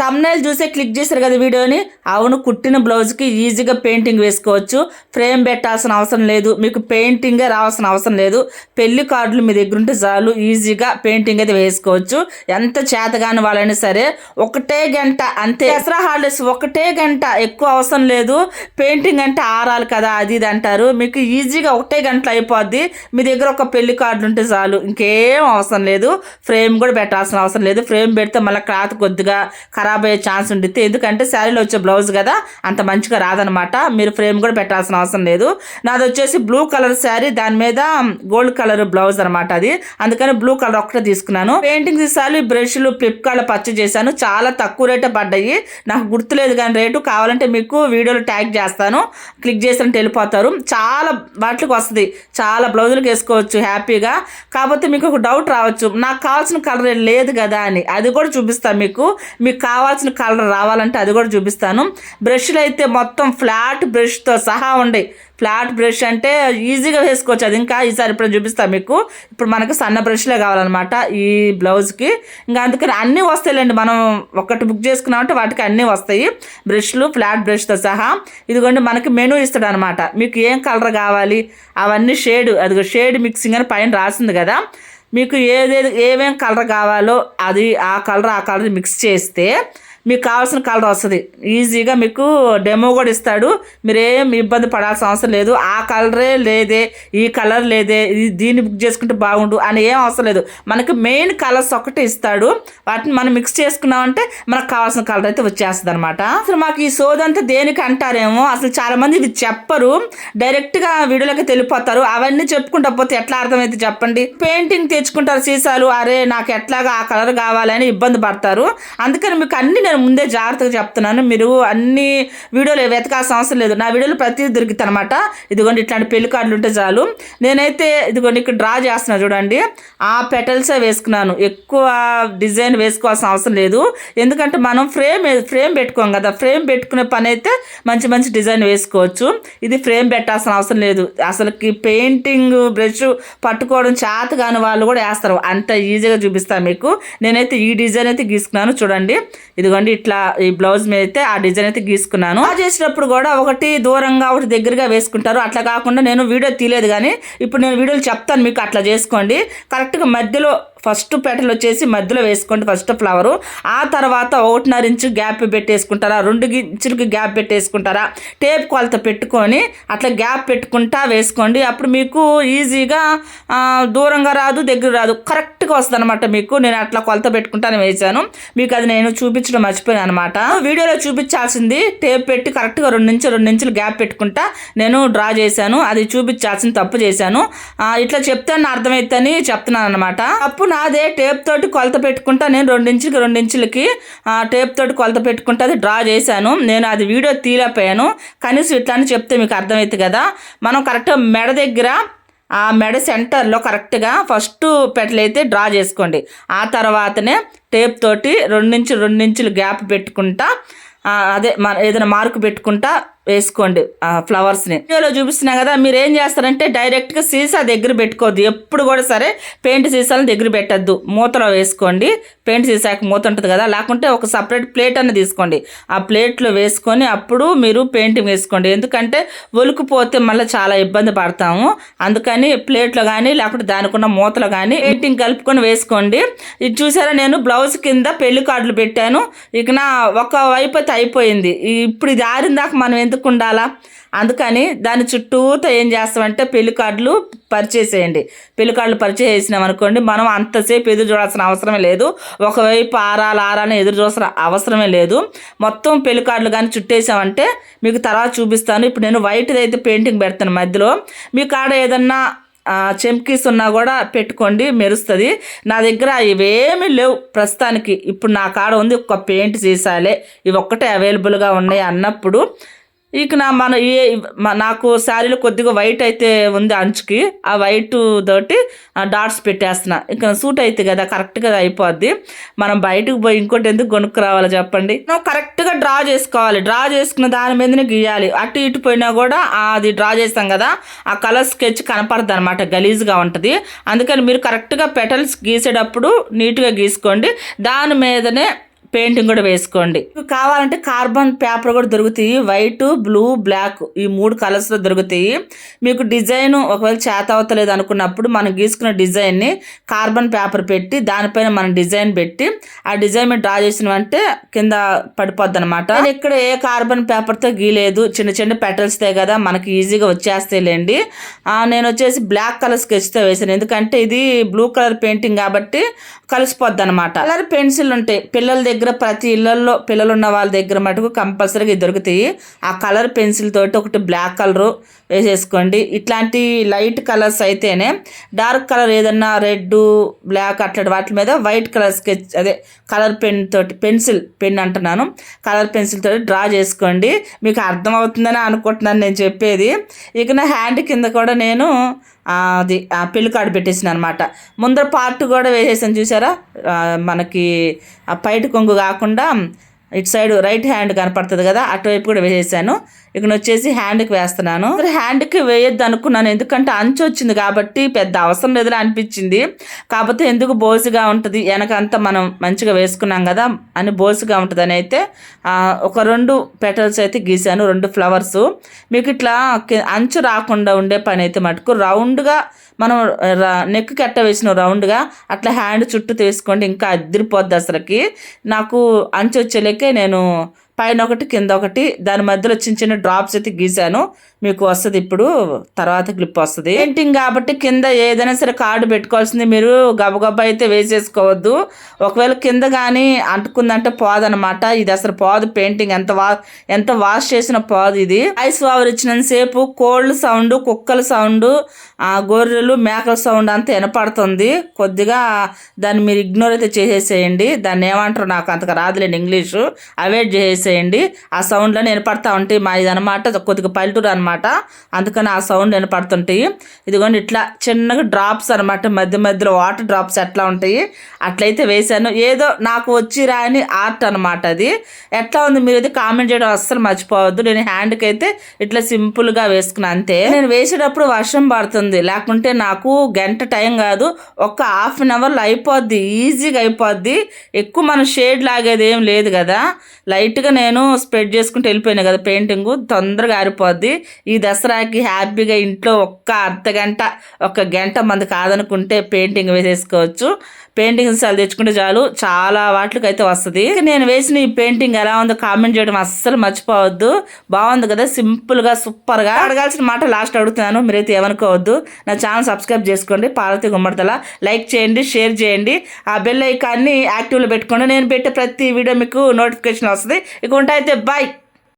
Thumbnail చూసే click చేశారు కదా వీడియోని? అవును కుట్టిన బ్లౌజ్కి ఈజీగా పెయింటింగ్ వేసుకోవచ్చు. ఫ్రేమ్ పెట్టాల్సిన అవసరం లేదు. మీకు పెయింటింగే రావాల్సిన అవసరం లేదు. పెళ్ళి కార్డులు మీ దగ్గర ఉంటే చాలు ఈజీగా పెయింటింగ్ అయితే వేసుకోవచ్చు. ఎంత చేతగాని వాళ్ళైనా సరే ఒకటే గంట అంతే. దసరా హాలిడేస్ ఒకటే గంట ఎక్కువ అవసరం లేదు. పెయింటింగ్ అంటే ఆరాలి కదా అది ఇది అంటారు. మీకు ఈజీగా ఒకటే గంటలో అయిపోద్ది. మీ దగ్గర ఒక పెళ్ళి కార్డులు ఉంటే చాలు ఇంకేం అవసరం లేదు. ఫ్రేమ్ కూడా పెట్టాల్సిన అవసరం లేదు. ఫ్రేమ్ పెడితే మళ్ళీ క్లాత్ కొద్దిగా ఖరాబ్ అయ్యే ఛాన్స్ ఉంటుంది ఎందుకంటే శారీలో వచ్చే బ్లౌజ్ కదా అంత మంచిగా రాదనమాట మీరు ఫ్రేమ్ కూడా పెట్టాల్సిన అవసరం లేదు. నాది వచ్చేసి బ్లూ కలర్ శారీ దాని మీద గోల్డ్ కలర్ బ్లౌజ్ అనమాట అది. అందుకని బ్లూ కలర్ ఒక్కటే తీసుకున్నాను. పెయింటింగ్ తీసాలు ఈ బ్రష్లు ఫ్లిప్కార్ట్లో పర్చేజ్ చేశాను. చాలా తక్కువ రేటే పడ్డాయి. నాకు గుర్తులేదు కానీ రేటు కావాలంటే మీకు వీడియోలో ట్యాగ్ చేస్తాను. క్లిక్ చేసినట్టు వెళ్ళిపోతారు. చాలా వాటికి వస్తుంది. చాలా బ్లౌజులకు వేసుకోవచ్చు హ్యాపీగా. కాకపోతే మీకు ఒక డౌట్ రావచ్చు. నాకు కావాల్సిన కలర్ లేదు కదా అని. అది కూడా చూపిస్తాను మీకు. మీకు కావాలి కావాల్సిన కలర్ రావాలంటే అది కూడా చూపిస్తాను. బ్రష్లు అయితే మొత్తం ఫ్లాట్ బ్రష్తో సహా ఉండే. ఫ్లాట్ బ్రష్ అంటే ఈజీగా వేసుకోవచ్చు. అది ఇంకా ఈసారి ఇప్పుడు చూపిస్తాను మీకు. ఇప్పుడు మనకు సన్న బ్రష్లే కావాలన్నమాట ఈ బ్లౌజ్కి ఇంకా అందుకని అన్నీ వస్తాయిలేండి. మనం ఒకటి బుక్ చేసుకున్నామంటే వాటికి అన్నీ వస్తాయి. బ్రష్లు ఫ్లాట్ బ్రష్తో సహా. ఇదిగోండి మనకి మెనూ ఇస్తాడు అనమాట మీకు ఏం కలర్ కావాలి? అవన్నీ షేడ్ అదిగో షేడ్ మిక్సింగ్ అని పైన రాసింది కదా. మీకు ఏదేది ఏమేం కలర్ కావాలో అది ఆ కలర్ ఆ కలర్ మిక్స్ చేస్తే మీకు కావాల్సిన కలర్ వస్తుంది. ఈజీగా మీకు డెమో కూడా ఇస్తాడు. మీరేం ఇబ్బంది పడాల్సిన అవసరం లేదు. ఆ కలరే లేదే ఈ కలర్ లేదే ఇది దీన్ని బుక్ చేసుకుంటే బాగుండు అని ఏం అవసరం లేదు. మనకి మెయిన్ కలర్స్ ఒకటి ఇస్తాడు. వాటిని మనం మిక్స్ చేసుకున్నామంటే మనకు కావాల్సిన కలర్ అయితే వచ్చేస్తుంది అనమాట అసలు మాకు ఈ సోదంతా దేనికి అంటారేమో? అసలు చాలామంది ఇది చెప్పరు. డైరెక్ట్గా వీడియోలోకి తెలిపోతారు అవన్నీ చెప్పుకుంటా పోతే ఎట్లా అర్థమైతే చెప్పండి? పెయింటింగ్ తెచ్చుకుంటారు సీసాలు. అరే నాకు ఎట్లాగా ఆ కలర్ కావాలని ఇబ్బంది పడతారు. అందుకని మీకు అన్ని నేను ముందే జాగ్రత్తగా చెప్తున్నాను. మీరు అన్ని వీడియోలు వెతకాల్సిన అవసరం లేదు. నా వీడియోలు ప్రతిదీ దొరికితే అనమాట ఇదిగోండి ఇట్లాంటి పెళ్ళి కార్డులు ఉంటే చాలు. నేనైతే ఇదిగోండి ఇక్కడ డ్రా చేస్తున్నా చూడండి. ఆ పెటల్సే వేసుకున్నాను. ఎక్కువ డిజైన్ వేసుకోవాల్సిన అవసరం లేదు. ఎందుకంటే మనం ఫ్రేమ్ ఫ్రేమ్ పెట్టుకోం కదా. ఫ్రేమ్ పెట్టుకునే పని అయితే మంచి మంచి డిజైన్ వేసుకోవచ్చు. ఇది ఫ్రేమ్ పెట్టాల్సిన అవసరం లేదు. అసలుకి పెయింటింగ్ బ్రష్ పట్టుకోవడం చేత కాని వాళ్ళు కూడా వేస్తారు. అంత ఈజీగా చూపిస్తాను మీకు. నేనైతే ఈ డిజైన్ అయితే గీసుకున్నాను. చూడండి. ఇదిగోండి. ఇట్లా ఈ బ్లౌజ్ మీద అయితే ఆ డిజైన్ అయితే గీసుకున్నాను. ఆ చేసినప్పుడు కూడా ఒకటి దూరంగా ఒకటి దగ్గరగా వేసుకుంటారు. అట్లా కాకుండా నేను వీడియో తీయలేదు కానీ ఇప్పుడు నేను వీడియోలు చెప్తాను మీకు అట్లా చేసుకోండి. కరెక్ట్గా మధ్యలో ఫస్ట్ పెటలు వచ్చేసి మధ్యలో వేసుకోండి ఫస్ట్ ఫ్లవరు. ఆ తర్వాత ఒకటిన్నర ఇంచు గ్యాప్ పెట్టేసుకుంటారా? రెండు ఇంచులకి గ్యాప్ పెట్టేసుకుంటారా? టేప్ కొలత పెట్టుకొని అట్లా గ్యాప్ పెట్టుకుంటా వేసుకోండి. అప్పుడు మీకు ఈజీగా దూరంగా రాదు దగ్గర రాదు. కరెక్ట్గా వస్తుంది అనమాట మీకు. నేను అట్లా కొలత పెట్టుకుంటాను వేసాను మీకు అది నేను చూపించడం మర్చిపోయాను అనమాట వీడియోలో చూపించాల్సింది టేప్ పెట్టి కరెక్ట్గా రెండు నుంచి రెండు ఇంచులు గ్యాప్ పెట్టుకుంటా నేను డ్రా చేశాను. అది చూపించాల్సింది తప్పు చేశాను. ఇట్లా చెప్తే అర్థమవుతుందని చెప్తున్నాను అనమాట అప్పు నాదే టేప్ తోటి కొలత పెట్టుకుంటా. నేను రెండించులకి రెండించులకి టేప్ తోటి కొలత పెట్టుకుంటా. అది డ్రా చేశాను. నేను అది వీడియో తీలేకపోయాను కనీసం ఇట్లా అని చెప్తే మీకు అర్థమవుతుంది కదా. మనం కరెక్ట్గా మెడ దగ్గర ఆ మెడ సెంటర్లో కరెక్ట్గా ఫస్ట్ పెట్టలైతే డ్రా చేసుకోండి. ఆ తర్వాతనే టేప్ తోటి రెండించులు రెండించులు గ్యాప్ పెట్టుకుంటా. అదే మన ఏదైనా మార్కు పెట్టుకుంటా. వేసుకోండి ఆ ఫ్లవర్స్ని వీడియోలో చూపిస్తున్నా కదా మీరు ఏం చేస్తారంటే డైరెక్ట్గా సీసా దగ్గర పెట్టుకోవద్దు. ఎప్పుడు కూడా సరే పెయింట్ సీసాలను దగ్గర పెట్టద్దు. మూతలో వేసుకోండి. పెయింట్ సీసాకి మూత ఉంటుంది కదా లేకుంటే ఒక సపరేట్ ప్లేట్ అన్న తీసుకోండి. ఆ ప్లేట్లో వేసుకొని అప్పుడు మీరు పెయింటింగ్ వేసుకోండి. ఎందుకంటే ఒలుకుపోతే మళ్ళీ చాలా ఇబ్బంది పడతాము. అందుకని ప్లేట్లో కానీ లేకుంటే దానికి ఉన్న మూతలో కానీ పెయింటింగ్ కలుపుకొని వేసుకోండి. ఇది చూసారా నేను బ్లౌజ్ కింద పెళ్ళి కార్డులు పెట్టాను. ఇక నా ఒక వైపు అయితే అయిపోయింది. ఇప్పుడు ఇది ఆరిన దాకా మనం ఎందుకు ఉండాలా అందుకని దాని చుట్టూతో ఏం చేస్తామంటే పెళ్ళి కార్డులు పరిచయం చేయండి పెళ్ళి కార్డులు పరిచయం చేసినాం అనుకోండి మనం అంతసేపు ఎదురు చూడాల్సిన అవసరమే లేదు. ఒకవైపు ఆరాలు ఆరాలని ఎదురు చూసిన అవసరమే లేదు. మొత్తం పెళ్ళి కార్డులు కానీ చుట్టేసామంటే మీకు తర్వాత చూపిస్తాను. ఇప్పుడు నేను వైట్ది అయితే పెయింటింగ్ పెడతాను మధ్యలో. మీ కాడ ఏదన్నా చెంకీస్ ఉన్నా కూడా పెట్టుకోండి మెరుస్తుంది. నా దగ్గర ఇవేమీ లేవు ప్రస్తుతానికి. ఇప్పుడు నా కాడ ఉంది ఒక పెయింట్ సీసాలే ఇవి ఒక్కటే అవైలబుల్గా ఉన్నాయి అన్నప్పుడు ఇక నా మన ఏ మ- నాకు శారీలో కొద్దిగా వైట్ అయితే ఉంది అంచుకి. ఆ వైట్ తోటి డాట్స్ పెట్టేస్తున్నా. ఇక సూట్ అయితే కదా కరెక్ట్గా అయిపోద్ది. మనం బయటకు పోయి ఇంకోటి ఎందుకు కొనుక్కు రావాలో చెప్పండి. మనం కరెక్ట్గా డ్రా చేసుకోవాలి. డ్రా చేసుకున్న దాని మీదనే గీయాలి. అటు ఇటు పోయినా కూడా అది డ్రా చేస్తాం కదా ఆ కలర్ స్కెచ్ కనపడదు అనమాట గలీజ్గా ఉంటుంది. అందుకని మీరు కరెక్ట్గా పెటల్స్ గీసేటప్పుడు నీట్గా గీసుకోండి. దాని మీదనే పెయింటింగ్ కూడా వేసుకోండి. కావాలంటే కార్బన్ పేపర్ కూడా దొరుకుతాయి. వైట్ బ్లూ బ్లాక్ ఈ మూడు కలర్స్లో దొరుకుతాయి. మీకు డిజైన్ ఒకవేళ చేత అవుతలేదు అనుకున్నప్పుడు మనం గీసుకున్న డిజైన్ని కార్బన్ పేపర్ పెట్టి దానిపైన మనం డిజైన్ పెట్టి ఆ డిజైన్ మీద డ్రా చేసినవంటే కింద పడిపోద్ది అనమాట ఇక్కడ ఏ కార్బన్ పేపర్తో గీలేదు చిన్న చిన్న పెటల్స్తే కదా మనకి ఈజీగా వచ్చేస్తాయిలేండి. నేను వచ్చేసి బ్లాక్ కలర్ స్కెచ్తో వేసాను ఎందుకంటే ఇది బ్లూ కలర్ పెయింటింగ్ కాబట్టి కలిసిపోద్ది అనమాట కలర్ పెన్సిల్ ఉంటాయి. పిల్లల దగ్గర దగ్గర ప్రతి ఇళ్ళలో పిల్లలు ఉన్న వాళ్ళ దగ్గర మటుకు కంపల్సరీగా దొరుకుతాయి. ఆ కలర్ పెన్సిల్ తోటి ఒకటి బ్లాక్ కలరు వేసేసుకోండి. ఇట్లాంటి లైట్ కలర్స్ అయితేనే డార్క్ కలర్ ఏదన్నా రెడ్ బ్లాక్ అట్లాంటి వాటి మీద వైట్ కలర్ స్కెచ్ అదే కలర్ పెన్ తోటి పెన్సిల్ పెన్ అంటున్నాను. కలర్ పెన్సిల్ తోటి డ్రా చేసుకోండి. మీకు అర్థమవుతుందని అనుకుంటున్నాను నేను చెప్పేది. ఇక నా హ్యాండ్ కింద కూడా నేను అది ఆ పెళ్ళి కార్డు పెట్టేసిన అనమాట ముందర పార్ట్ కూడా వేసేసాను చూసారా? మనకి ఆ పైట కొంగు కాకుండా ఇటు సైడ్ రైట్ హ్యాండ్ కనపడుతుంది కదా అటువైపు కూడా వేసేసాను. ఇక్కడ వచ్చేసి హ్యాండ్కి వేస్తున్నాను. హ్యాండ్కి వేయొద్దు అనుకున్నాను ఎందుకంటే అంచు వచ్చింది కాబట్టి పెద్ద అవసరం లేదని అనిపించింది. కాకపోతే ఎందుకు బోసుగా ఉంటుంది వెనకంతా మనం మంచిగా వేసుకున్నాం కదా అని బోసుగా ఉంటుంది అని అయితే ఒక రెండు పెటల్స్ అయితే గీసాను రెండు ఫ్లవర్స్ మీకు ఇట్లా అంచు రాకుండా ఉండే పని అయితే మటుకు రౌండ్గా మనం నెక్ కట్ట వేసిన రౌండ్గా అట్లా హ్యాండ్ చుట్టూ తీసుకోండి ఇంకా అదిరిపోద్ది అసలుకి. నాకు అంచు వచ్చేలేకే నేను పైన ఒకటి కింద ఒకటి దాని మధ్యలో చిన్న చిన్న డ్రాప్స్ అయితే గీసాను మీకు వస్తుంది ఇప్పుడు తర్వాత క్లిప్ వస్తుంది. పెయింటింగ్ కాబట్టి కింద ఏదైనా సరే కార్డు పెట్టుకోవాల్సింది మీరు గబగబా అయితే వేసేసుకోవద్దు. ఒకవేళ కింద కానీ అంటుకుందంటే పోదనమాట ఇది అసలు పోదు పెయింటింగ్ ఎంత వా ఎంత వాష్ చేసిన పోదు ఇది. ఐస్ వావర్ ఇచ్చినంతసేపు కోళ్ళ సౌండ్ కుక్కల సౌండ్ ఆ గొర్రెలు మేకల సౌండ్ అంతా వినపడుతుంది. కొద్దిగా దాన్ని మీరు ఇగ్నోర్ అయితే చేసేసేయండి. దాన్ని ఏమంటారు నాకు అంతగా రాదులేండి ఇంగ్లీషు. అవాయిడ్ చేసేయండి ఆ సౌండ్లో వినపడతా ఉంటాయి మా ఇది అనమాట కొద్దిగా పల్లెటూరు అనమాట అందుకని ఆ సౌండ్ వినపడుతుంటాయి ఇదిగోండి ఇట్లా చిన్నగా డ్రాప్స్ అనమాట మధ్య మధ్యలో వాటర్ డ్రాప్స్ ఎట్లా ఉంటాయి అట్లయితే వేశాను. ఏదో నాకు వచ్చి రాని ఆర్ట్ అనమాట అది. ఎట్లా ఉంది మీరు అయితే కామెంట్ చేయడం అస్సలు మర్చిపోవద్దు. నేను హ్యాండ్కి అయితే ఇట్లా సింపుల్గా వేసుకున్నాను అంతే. నేను వేసేటప్పుడు వర్షం పడుతుంది. లేకుంటే నాకు గంట టైం కాదు. ఒక హాఫ్ అన్ అవర్లో అయిపోద్ది ఈజీగా అయిపోద్ది. ఎక్కువ మనం షేడ్ లాగేది ఏం లేదు కదా. లైట్గా నేను స్ప్రెడ్ చేసుకుంటూ వెళ్ళిపోయాను కదా పెయింటింగ్ తొందరగా ఆరిపోద్ది. ఈ దసరాకి హ్యాపీగా ఇంట్లో ఒక్క అర్ధ గంట ఒక గంట మంది కాదనుకుంటే పెయింటింగ్ వేసేసుకోవచ్చు. పెయింటింగ్ చాలా తెచ్చుకుంటే చాలు. చాలా వాటికి అయితే వస్తుంది. నేను వేసిన ఈ పెయింటింగ్ ఎలా ఉందో కామెంట్ చేయడం అస్సలు మర్చిపోవద్దు. బాగుంది కదా సింపుల్గా సూపర్గా అడగాల్సిన మాట లాస్ట్ అడుగుతున్నాను. మీరైతే ఏమనుకోవద్దు. నా ఛానల్ సబ్స్క్రైబ్ చేసుకోండి. పార్వతి గుమ్మడతల. లైక్ చేయండి షేర్ చేయండి. ఆ బెల్ ఐకాన్ని యాక్టివ్లో పెట్టుకోండి. నేను పెట్టే ప్రతి వీడియో మీకు నోటిఫికేషన్ వస్తుంది. ఇక అయితే బాయ్